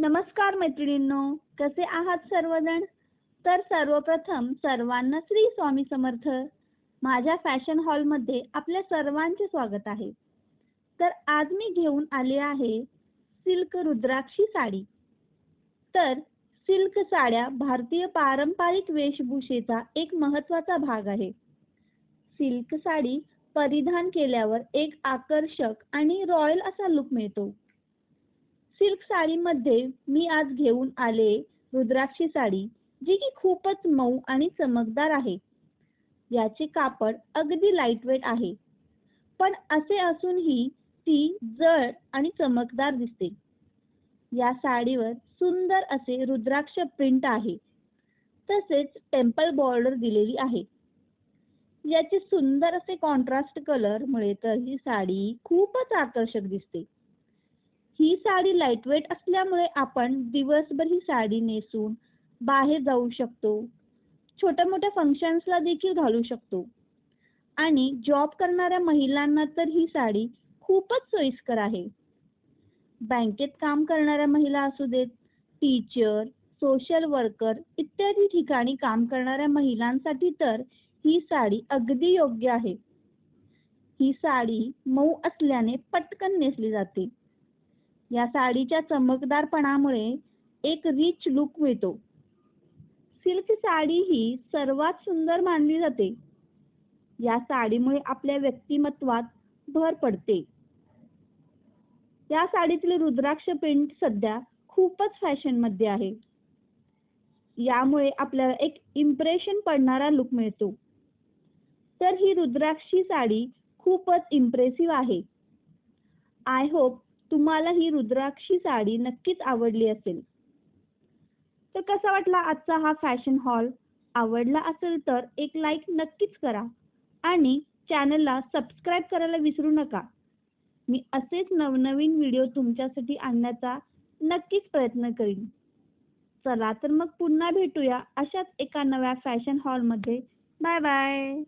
नमस्कार मैत्रिणींनो कसे आहात सर्वजण? तर सर्वप्रथम सर्वांना श्री स्वामी समर्थ. माझ्या फॅशन हॉलमध्ये आपल्या सर्वांचे स्वागत आहे. तर आज मी घेऊन आले आहे सिल्क रुद्राक्षी साडी. तर सिल्क साड्या भारतीय पारंपरिक वेशभूषेचा एक महत्त्वाचा भाग आहे. सिल्क साडी परिधान केल्यावर एक आकर्षक आणि रॉयल असा लुक मिळतो. सिल्क साडीमध्ये मी आज घेऊन आले रुद्राक्षी साडी जी की खूपच मऊ आणि चमकदार आहे. याचे कापड अगदी लाईटवेट आहे. पण असे असूनही ती जड आणि चमकदार दिसते. या साडीवर सुंदर असे रुद्राक्ष प्रिंट आहे. तसेच टेम्पल बॉर्डर दिलेली आहे. याचे सुंदर असे कॉन्ट्रास्ट कलर मुळे तर ही साडी खूपच आकर्षक दिसते. ही साडी लाईटवेट असल्यामुळे आपण दिवसभर ही साडी नेसून बाहेर जाऊ शकतो. छोट्या मोठ्या फंक्शन्सला देखील घालू शकतो. आणि जॉब करणाऱ्या महिलांना तर ही साडी खूपच सोयीस्कर आहे. बँकेत काम करणाऱ्या महिला असू देत टीचर सोशल वर्कर इत्यादी ठिकाणी काम करणाऱ्या महिलांसाठी तर ही साडी अगदी योग्य आहे. ही साडी मऊ असल्याने पटकन नेसली जाते. या साडीच्या चमकदारपणामुळे एक रिच लुक मिळतो. सिल्क साडी ही सर्वात सुंदर मानली जाते. या साडीमुळे आपल्या व्यक्तिमत्वात भर पडते. या साडीतील रुद्राक्ष प्रिंट सध्या खूपच फॅशनमध्ये आहे. यामुळे आपल्याला एक इम्प्रेशन पडणारा लुक मिळतो. तर ही रुद्राक्षी साडी खूपच इम्प्रेसिव्ह आहे. आय होप तुम्हाला ही रुद्राक्षी साडी नक्कीच आवडली असेल. तर कसा वाटला आजचा हा फॅशन हॉल आवडला असेल तर एक लाईक नक्कीच करा आणि चॅनलला सबस्क्राईब करायला विसरू नका. मी असेच नवनवीन व्हिडिओ तुमच्यासाठी आणण्याचा नक्कीच प्रयत्न करीन. चला तर मग पुन्हा भेटूया अशाच एका नव्या फॅशन हॉलमध्ये बाय बाय